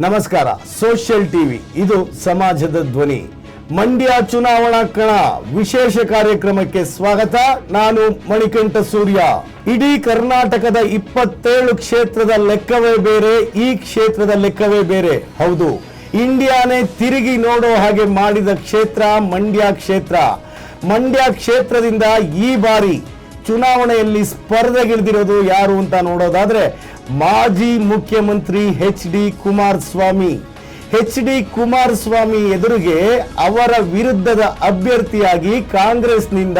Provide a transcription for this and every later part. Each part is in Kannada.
ನಮಸ್ಕಾರ, ಸೋಷಿಯಲ್ ಟಿವಿ, ಇದು ಸಮಾಜದ ಧ್ವನಿ. ಮಂಡ್ಯ ಚುನಾವಣಾ ಕಣ, ವಿಶೇಷ ಕಾರ್ಯಕ್ರಮಕ್ಕೆ ಸ್ವಾಗತ, ನಾನು ಮಣಿಕಂಠ ಸೂರ್ಯ. ಇಡೀ ಕರ್ನಾಟಕದ ಇಪ್ಪತ್ತೇಳು ಕ್ಷೇತ್ರದ ಲೆಕ್ಕವೇ ಬೇರೆ, ಈ ಕ್ಷೇತ್ರದ ಲೆಕ್ಕವೇ ಬೇರೆ. ಹೌದು, ಇಂಡಿಯಾನೇ ತಿರುಗಿ ನೋಡೋ ಹಾಗೆ ಮಾಡಿದ ಕ್ಷೇತ್ರ ಮಂಡ್ಯ ಕ್ಷೇತ್ರ. ಮಂಡ್ಯ ಕ್ಷೇತ್ರದಿಂದ ಈ ಬಾರಿ ಚುನಾವಣೆಯಲ್ಲಿ ಸ್ಪರ್ಧೆಗಿಳಿದಿರೋದು ಯಾರು ಅಂತ ನೋಡೋದಾದ್ರೆ ಮಾಜಿ ಮುಖ್ಯಮಂತ್ರಿ H D Kumaraswamy. H D Kumaraswamy ಎದುರಿಗೆ ಅವರ ವಿರುದ್ಧದ ಅಭ್ಯರ್ಥಿಯಾಗಿ ಕಾಂಗ್ರೆಸ್ನಿಂದ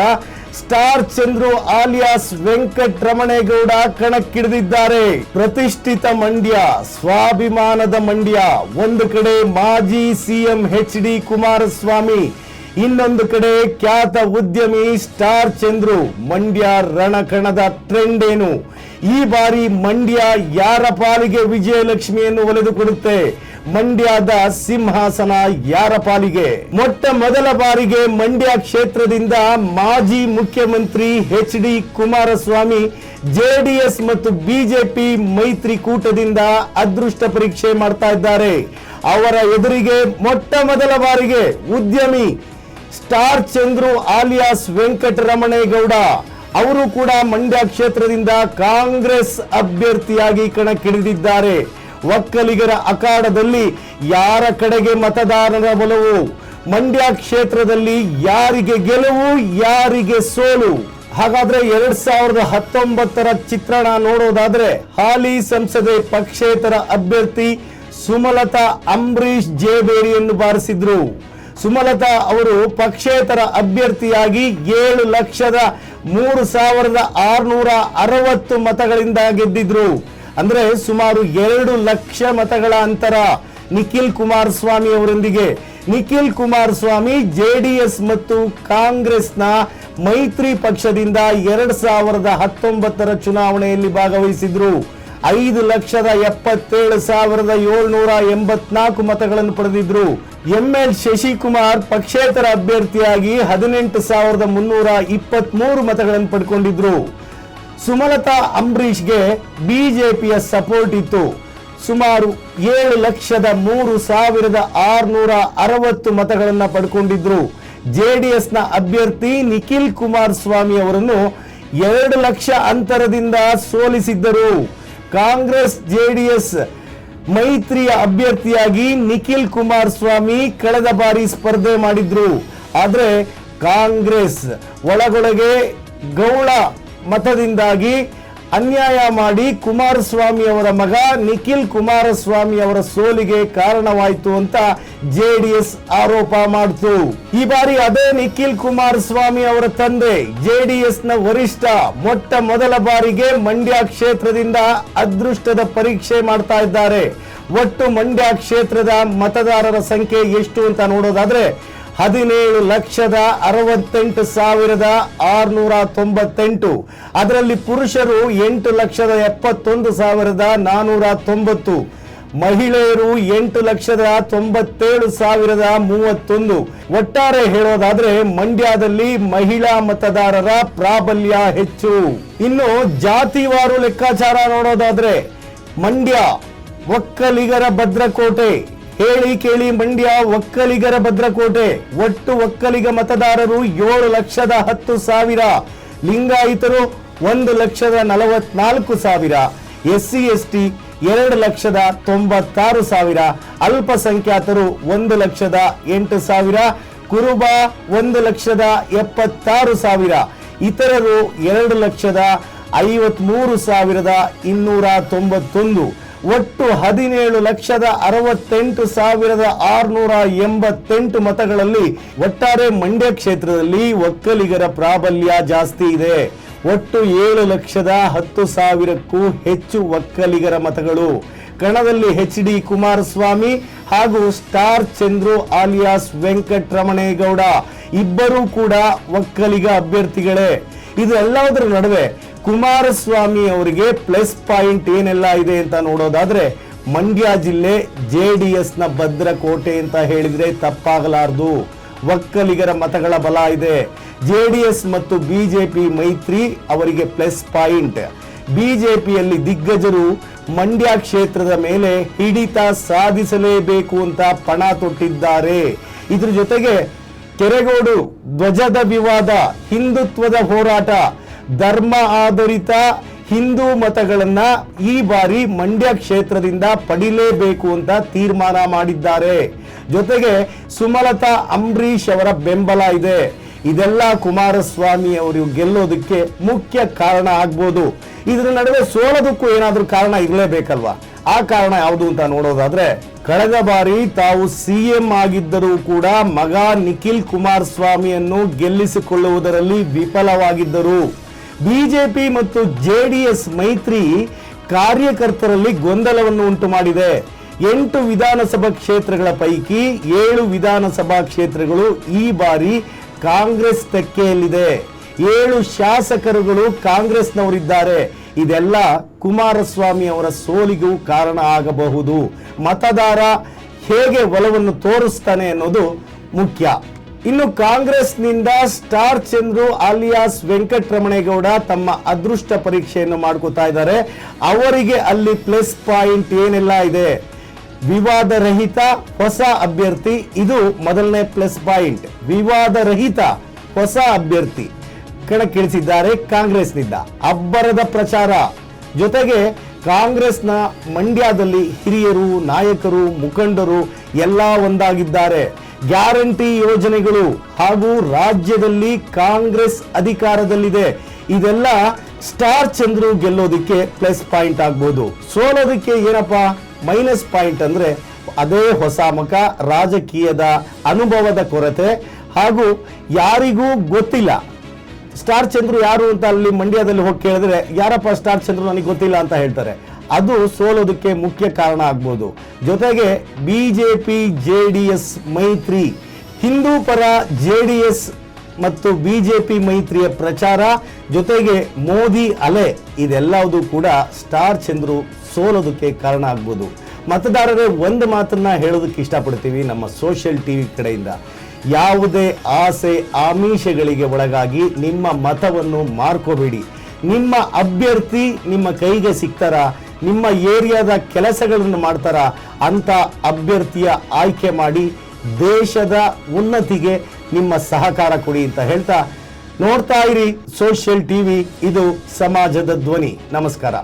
ಸ್ಟಾರ್ ಚಂದ್ರು ಆಲಿಯಾಸ್ ವೆಂಕಟರಮಣೇಗೌಡ ಕಣಕ್ಕಿಳಿದಿದ್ದಾರೆ. ಪ್ರತಿಷ್ಠಿತ ಮಂಡ್ಯ, ಸ್ವಾಭಿಮಾನದ ಮಂಡ್ಯ, ಒಂದು ಕಡೆ ಮಾಜಿ ಸಿಎಂ ಎಚ್ ಡಿ ಕುಮಾರಸ್ವಾಮಿ ಇನ್ನೊಂದು ಕಡೆ ಖ್ಯಾತ ಉದ್ಯಮಿ ಸ್ಟಾರ್ ಚಂದ್ರು, ಮಂಡ್ಯ ರಣಕಣದ ಟ್ರೆಂಡ್ ಏನು? ಈ ಬಾರಿ ಮಂಡ್ಯ ಯಾರ ಪಾಲಿಗೆ ವಿಜಯಲಕ್ಷ್ಮಿಯನ್ನು ಒಲೆದುಕೊಡುತ್ತೆ? ಮಂಡ್ಯದ ಸಿಂಹಾಸನ ಯಾರ ಪಾಲಿಗೆ? ಮೊಟ್ಟ ಮೊದಲ ಬಾರಿಗೆ ಮಂಡ್ಯ ಕ್ಷೇತ್ರದಿಂದ ಮಾಜಿ ಮುಖ್ಯಮಂತ್ರಿ ಎಚ್ ಡಿ ಕುಮಾರಸ್ವಾಮಿ ಜೆಡಿಎಸ್ ಮತ್ತು ಬಿಜೆಪಿ ಮೈತ್ರಿಕೂಟದಿಂದ ಅದೃಷ್ಟ ಪರೀಕ್ಷೆ ಮಾಡ್ತಾ ಇದ್ದಾರೆ. ಅವರ ಎದುರಿಗೆ ಮೊಟ್ಟ ಮೊದಲ ಬಾರಿಗೆ ಉದ್ಯಮಿ ಸ್ಟಾರ್ ಚಂದ್ರು ಆಲಿಯಾಸ್ ವೆಂಕಟರಮಣೇಗೌಡ. ಅವರು ಕೂಡ ಮಂಡ್ಯ ಕ್ಷೇತ್ರದಿಂದ ಕಾಂಗ್ರೆಸ್ ಅಭ್ಯರ್ಥಿಯಾಗಿ ಕಣಕ್ಕಿಳಿದಿದ್ದಾರೆ. ಒಕ್ಕಲಿಗರ ಅಖಾಡದಲ್ಲಿ ಯಾರ ಕಡೆಗೆ ಮತದಾರರ ಒಲವು? ಮಂಡ್ಯ ಕ್ಷೇತ್ರದಲ್ಲಿ ಯಾರಿಗೆ ಗೆಲುವು, ಯಾರಿಗೆ ಸೋಲು? ಹಾಗಾದ್ರೆ ಎರಡ್ ಸಾವಿರದ ಹತ್ತೊಂಬತ್ತರ ಚಿತ್ರಣ ನೋಡೋದಾದ್ರೆ ಹಾಲಿ ಸಂಸದೆ ಪಕ್ಷೇತರ ಅಭ್ಯರ್ಥಿ ಸುಮಲತಾ ಅಂಬರೀಶ್ ಜೇಬೇರಿಯನ್ನು ಬಾರಿಸಿದ್ರು. ಸುಮಲತಾ ಅವರು ಪಕ್ಷೇತರ ಅಭ್ಯರ್ಥಿಯಾಗಿ ಏಳು ಲಕ್ಷದ ಮೂರು ಸಾವಿರದ ಆರುನೂರ ಅರವತ್ತು ಮತಗಳಿಂದ ಗೆದ್ದಿದ್ರು. ಅಂದ್ರೆ ಸುಮಾರು ಎರಡು ಲಕ್ಷ ಮತಗಳ ಅಂತರ ನಿಖಿಲ್ ಕುಮಾರಸ್ವಾಮಿ ಅವರೊಂದಿಗೆ. ನಿಖಿಲ್ ಕುಮಾರಸ್ವಾಮಿ ಜೆಡಿಎಸ್ ಮತ್ತು ಕಾಂಗ್ರೆಸ್ನ ಮೈತ್ರಿ ಪಕ್ಷದಿಂದ ಎರಡ್ ಸಾವಿರದ ಹತ್ತೊಂಬತ್ತರ ಚುನಾವಣೆಯಲ್ಲಿ ಭಾಗವಹಿಸಿದ್ರು. ಐದು ಲಕ್ಷದ ಎಪ್ಪತ್ತೇಳು ಸಾವಿರದ ಏಳ್ನೂರ ಎಂಬತ್ನಾಲ್ಕು ಮತಗಳನ್ನು ಪಡೆದಿದ್ರು. ಎಂಎಲ್ ಶಶಿಕುಮಾರ್ ಪಕ್ಷೇತರ ಅಭ್ಯರ್ಥಿಯಾಗಿ ಹದಿನೆಂಟು ಸಾವಿರದ ಮುನ್ನೂರ ಇಪ್ಪತ್ಮೂರು ಮತಗಳನ್ನು ಪಡ್ಕೊಂಡಿದ್ರು. ಸುಮಲತಾ ಅಂಬರೀಷ್ಗೆ ಬಿಜೆಪಿಯ ಸಪೋರ್ಟ್ ಇತ್ತು. ಸುಮಾರು ಏಳು ಲಕ್ಷದ ಮೂರು ಸಾವಿರದ ಆರುನೂರ ಅರವತ್ತು ಮತಗಳನ್ನು ಪಡ್ಕೊಂಡಿದ್ರು. ಎಸ್ನ ಅಭ್ಯರ್ಥಿ ನಿಖಿಲ್ ಕುಮಾರಸ್ವಾಮಿ ಅವರನ್ನು ಎರಡು ಲಕ್ಷ ಅಂತರದಿಂದ ಸೋಲಿಸಿದ್ದರು. ಕಾಂಗ್ರೆಸ್ ಜೆಡಿಎಸ್ ಮೈತ್ರಿಯ ಅಭ್ಯರ್ಥಿಯಾಗಿ ನಿಖಿಲ್ ಕುಮಾರಸ್ವಾಮಿ ಕಳೆದ ಬಾರಿ ಸ್ಪರ್ಧೆ ಮಾಡಿದ್ರು. ಆದ್ರೆ ಕಾಂಗ್ರೆಸ್ ಒಳಗೊಳಗೆ ಗೌಳ ಮತದಿಂದಾಗಿ ಅನ್ಯಾಯ ಮಾಡಿ ಕುಮಾರಸ್ವಾಮಿ ಅವರ ಮಗ ನಿಖಿಲ್ ಕುಮಾರಸ್ವಾಮಿ ಅವರ ಸೋಲಿಗೆ ಕಾರಣವಾಯಿತು ಅಂತ ಜೆಡಿಎಸ್ ಆರೋಪ ಮಾಡಿತು. ಈ ಬಾರಿ ಅದೇ ನಿಖಿಲ್ ಕುಮಾರಸ್ವಾಮಿ ಅವರ ತಂದೆ ಜೆಡಿಎಸ್ನ ವರಿಷ್ಠ ಮೊಟ್ಟ ಮೊದಲ ಬಾರಿಗೆ ಮಂಡ್ಯ ಕ್ಷೇತ್ರದಿಂದ ಅದೃಷ್ಟದ ಪರೀಕ್ಷೆ ಮಾಡ್ತಾ ಇದ್ದಾರೆ. ಒಟ್ಟು ಮಂಡ್ಯ ಕ್ಷೇತ್ರದ ಮತದಾರರ ಸಂಖ್ಯೆ ಎಷ್ಟು ಅಂತ ನೋಡೋದಾದ್ರೆ ಹದಿನೇಳು ಲಕ್ಷದ ಅರವತ್ತೆಂಟು ಸಾವಿರದ ಆರುನೂರ ತೊಂಬತ್ತೆಂಟು. ಅದರಲ್ಲಿ ಪುರುಷರು ಎಂಟು ಲಕ್ಷದ ಎಪ್ಪತ್ತೊಂದು ಸಾವಿರದ ನಾನೂರ ತೊಂಬತ್ತು. ಮಹಿಳೆಯರು ಎಂಟು ಲಕ್ಷದ ತೊಂಬತ್ತೇಳು ಸಾವಿರದ ಮೂವತ್ತೊಂದು. ಒಟ್ಟಾರೆ ಹೇಳೋದಾದ್ರೆ ಮಂಡ್ಯದಲ್ಲಿ ಮಹಿಳಾ ಮತದಾರರ ಪ್ರಾಬಲ್ಯ ಹೆಚ್ಚು. ಇನ್ನು ಜಾತಿವಾರು ಲೆಕ್ಕಾಚಾರ ನೋಡೋದಾದ್ರೆ ಮಂಡ್ಯ, ಒಕ್ಕಲಿಗರ ಭದ್ರಕೋಟೆ ಹೇಳಿ ಕೇಳಿ ಮಂಡ್ಯ ಒಕ್ಕಲಿಗರ ಭದ್ರಕೋಟೆ. ಒಟ್ಟು ಒಕ್ಕಲಿಗ ಮತದಾರರು ಏಳು ಲಕ್ಷದ ಹತ್ತು ಸಾವಿರ. ಲಿಂಗಾಯಿತರು ಒಂದು ಲಕ್ಷದ ನಲವತ್ನಾಲ್ಕು ಸಾವಿರ. ಎಸ್ ಸಿ ಎಸ್ ಟಿ ಎರಡು ಲಕ್ಷದ ತೊಂಬತ್ತಾರು ಸಾವಿರ. ಅಲ್ಪಸಂಖ್ಯಾತರು ಒಂದು ಲಕ್ಷದ ಎಂಟು ಸಾವಿರ. ಕುರುಬ ಒಂದು ಲಕ್ಷದ ಎಪ್ಪತ್ತಾರು ಸಾವಿರ. ಇತರರು ಎರಡು ಲಕ್ಷದ ಐವತ್ಮೂರು ಸಾವಿರದ ಇನ್ನೂರ ತೊಂಬತ್ತೊಂದು. ಒಟ್ಟು ಹದಿನೇಳು ಲಕ್ಷದ ಅರವತ್ತೆಂಟು ಸಾವಿರದ ಆರುನೂರ ಎಂಬತ್ತೆಂಟು ಮತಗಳಲ್ಲಿ ಒಟ್ಟಾರೆ ಮಂಡ್ಯ ಕ್ಷೇತ್ರದಲ್ಲಿ ಒಕ್ಕಲಿಗರ ಪ್ರಾಬಲ್ಯ ಜಾಸ್ತಿ ಇದೆ. ಒಟ್ಟು ಏಳು ಲಕ್ಷದ ಹತ್ತು ಸಾವಿರಕ್ಕೂ ಹೆಚ್ಚು ಒಕ್ಕಲಿಗರ ಮತಗಳು. ಕಣದಲ್ಲಿ ಎಚ್ ಡಿ ಕುಮಾರಸ್ವಾಮಿ ಹಾಗೂ ಸ್ಟಾರ್ ಚಂದ್ರು ಆಲಿಯಾಸ್ ವೆಂಕಟರಮಣೇಗೌಡ. ಇಬ್ಬರೂ ಕೂಡ ಒಕ್ಕಲಿಗ ಅಭ್ಯರ್ಥಿಗಳೇ. ಇದು ಎಲ್ಲದರ ನಡುವೆ ಕುಮಾರಸ್ವಾಮಿ ಅವರಿಗೆ ಪ್ಲಸ್ ಪಾಯಿಂಟ್ ಏನೆಲ್ಲ ಇದೆ ಅಂತ ನೋಡೋದಾದ್ರೆ ಮಂಡ್ಯ ಜಿಲ್ಲೆ ಜೆ ಡಿ ಎಸ್ನ ಭದ್ರಕೋಟೆ ಅಂತ ಹೇಳಿದ್ರೆ ತಪ್ಪಾಗಲಾರದು. ಒಕ್ಕಲಿಗರ ಮತಗಳ ಬಲ ಇದೆ. ಜೆ ಡಿ ಎಸ್ ಮತ್ತು ಬಿಜೆಪಿ ಮೈತ್ರಿ ಅವರಿಗೆ ಪ್ಲಸ್ ಪಾಯಿಂಟ್ ಬಿಜೆಪಿಯಲ್ಲಿ ದಿಗ್ಗಜರು ಮಂಡ್ಯ ಕ್ಷೇತ್ರದ ಮೇಲೆ ಹಿಡಿತ ಸಾಧಿಸಲೇಬೇಕು ಅಂತ ಪಣ ತೊಟ್ಟಿದ್ದಾರೆ. ಇದ್ರ ಜೊತೆಗೆ ಕೆರೆಗೋಡು ಧ್ವಜದ ವಿವಾದ, ಹಿಂದುತ್ವದ ಹೋರಾಟ, ಧರ್ಮ ಆಧಾರಿತ ಹಿಂದೂ ಮತಗಳನ್ನ ಈ ಬಾರಿ ಮಂಡ್ಯ ಕ್ಷೇತ್ರದಿಂದ ಪಡಿಲೇಬೇಕು ಅಂತ ತೀರ್ಮಾನ ಮಾಡಿದ್ದಾರೆ. ಜೊತೆಗೆ ಸುಮಲತಾ ಅಂಬರೀಶ್ ಅವರ ಬೆಂಬಲ ಇದೆ. ಇದೆಲ್ಲ ಕುಮಾರಸ್ವಾಮಿ ಅವರು ಗೆಲ್ಲೋದಕ್ಕೆ ಮುಖ್ಯ ಕಾರಣ ಆಗ್ಬೋದು. ಇದ್ರ ನಡುವೆ ಸೋಲೋದಕ್ಕೂ ಏನಾದರೂ ಕಾರಣ ಇರಲೇಬೇಕಲ್ವಾ? ಆ ಕಾರಣ ಯಾವುದು ಅಂತ ನೋಡೋದಾದ್ರೆ, ಕಳೆದ ಬಾರಿ ತಾವು ಸಿಎಂ ಆಗಿದ್ದರೂ ಕೂಡ ಮಗ ನಿಖಿಲ್ ಕುಮಾರಸ್ವಾಮಿಯನ್ನು ಗೆಲ್ಲಿಸಿಕೊಳ್ಳುವುದರಲ್ಲಿ ವಿಫಲವಾಗಿದ್ದರು. ಬಿಜೆಪಿ ಮತ್ತು ಜೆಡಿಎಸ್ ಮೈತ್ರಿ ಕಾರ್ಯಕರ್ತರಲ್ಲಿ ಗೊಂದಲವನ್ನು ಉಂಟು ಮಾಡಿದೆ ಎಂಟು ವಿಧಾನಸಭಾ ಕ್ಷೇತ್ರಗಳ ಪೈಕಿ ಏಳು ವಿಧಾನಸಭಾ ಕ್ಷೇತ್ರಗಳು ಈ ಬಾರಿ ಕಾಂಗ್ರೆಸ್ ತೆಕ್ಕೆಯಲ್ಲಿದೆ. ಏಳು ಶಾಸಕರುಗಳು ಕಾಂಗ್ರೆಸ್ನವರಿದ್ದಾರೆ. ಇದೆಲ್ಲ ಕುಮಾರಸ್ವಾಮಿ ಅವರ ಸೋಲಿಗೂ ಕಾರಣ ಆಗಬಹುದು. ಮತದಾರ ಹೇಗೆ ಒಲವನ್ನು ತೋರಿಸ್ತಾನೆ ಅನ್ನೋದು ಮುಖ್ಯ. ಇನ್ನು ಕಾಂಗ್ರೆಸ್ನಿಂದ ಸ್ಟಾರ್ ಚಂದ್ರು ಅಲಿಯಾಸ್ ವೆಂಕಟರಮಣೇಗೌಡ ತಮ್ಮ ಅದೃಷ್ಟ ಪರೀಕ್ಷೆಯನ್ನು ಮಾಡ್ಕೋತಾ ಇದ್ದಾರೆ. ಅವರಿಗೆ ಅಲ್ಲಿ ಪ್ಲಸ್ ಪಾಯಿಂಟ್ ಏನೆಲ್ಲ ಇದೆ? ವಿವಾದ ರಹಿತ ಹೊಸ ಅಭ್ಯರ್ಥಿ, ಇದು ಮೊದಲನೇ ಪ್ಲಸ್ ಪಾಯಿಂಟ್. ವಿವಾದ ರಹಿತ ಹೊಸ ಅಭ್ಯರ್ಥಿ. ಕಣಕ್ಕಿಳಿಸಿದ್ದಾರೆ ಕಾಂಗ್ರೆಸ್ನಿಂದ. ಅಬ್ಬರದ ಪ್ರಚಾರ. ಜೊತೆಗೆ ಕಾಂಗ್ರೆಸ್ನ ಮಂಡ್ಯದಲ್ಲಿ ಹಿರಿಯರು, ನಾಯಕರು, ಮುಖಂಡರು ಎಲ್ಲ ಒಂದಾಗಿದ್ದಾರೆ. ಗ್ಯಾರಂಟಿ ಯೋಜನೆಗಳು ಹಾಗೂ ರಾಜ್ಯದಲ್ಲಿ ಕಾಂಗ್ರೆಸ್ ಅಧಿಕಾರದಲ್ಲಿದೆ. ಇದೆಲ್ಲ ಸ್ಟಾರ್ ಚಂದ್ರು ಗೆಲ್ಲೋದಕ್ಕೆ ಪ್ಲಸ್ ಪಾಯಿಂಟ್ ಆಗ್ಬೋದು. ಸೋಲೋದಕ್ಕೆ ಏನಪ್ಪಾ? ಮೈನಸ್ ಪಾಯಿಂಟ್ ಅಂದ್ರೆ ಅದೇ ಹೊಸ ಮುಖ, ರಾಜಕೀಯದ ಅನುಭವದ ಕೊರತೆ ಹಾಗೂ ಯಾರಿಗೂ ಗೊತ್ತಿಲ್ಲ. ಸ್ಟಾರ್ ಚಂದ್ರು ಯಾರು ಅಂತ ಅಲ್ಲಿ ಮಂಡ್ಯದಲ್ಲಿ ಹೋಗಿ ಕೇಳಿದ್ರೆ, ಯಾರಪ್ಪ ಸ್ಟಾರ್ ಚಂದ್ರು ನನಗೆ ಗೊತ್ತಿಲ್ಲ ಅಂತ ಹೇಳ್ತಾರೆ. ಅದು ಸೋಲೋದಕ್ಕೆ ಮುಖ್ಯ ಕಾರಣ ಆಗ್ಬೋದು. ಜೊತೆಗೆ B J P J D S ಮೈತ್ರಿ, ಹಿಂದೂ ಪರ ಜೆ ಡಿ ಎಸ್ ಮತ್ತು ಬಿ ಜೆ ಪಿ ಮೈತ್ರಿಯ ಪ್ರಚಾರ, ಜೊತೆಗೆ ಮೋದಿ ಅಲೆ, ಇದೆಲ್ಲವೂ ಕೂಡ ಸ್ಟಾರ್ ಚಂದ್ರು ಸೋಲೋದಕ್ಕೆ ಕಾರಣ ಆಗ್ಬೋದು. ಮತದಾರರೇ, ಒಂದು ಮಾತನ್ನ ಹೇಳೋದಕ್ಕೆ ಇಷ್ಟಪಡ್ತೀವಿ ನಮ್ಮ ಸೋಷಿಯಲ್ ಟಿವಿ ಕಡೆಯಿಂದ. ಯಾವುದೇ ಆಸೆ ಆಮಿಷಗಳಿಗೆ ಒಳಗಾಗಿ ನಿಮ್ಮ ಮತವನ್ನು ಮಾರ್ಕೋಬೇಡಿ. ನಿಮ್ಮ ಅಭ್ಯರ್ಥಿ ನಿಮ್ಮ ಕೈಗೆ ಸಿಗ್ತಾರ ನಿಮ್ಮ ಏರಿಯಾದ ಕೆಲಸಗಳನ್ನು ಮಾಡ್ತಾರ? ಅಂತ ಅಭ್ಯರ್ಥಿಯ ಆಯ್ಕೆ ಮಾಡಿ ದೇಶದ ಉನ್ನತಿಗೆ ನಿಮ್ಮ ಸಹಕಾರ ಕೊಡಿ ಅಂತ ಹೇಳ್ತಾ ನೋಡ್ತಾ ಇರಿ ಸೋಷಿಯಲ್ ಟಿವಿ. ಇದು ಸಮಾಜದ ಧ್ವನಿ. ನಮಸ್ಕಾರ.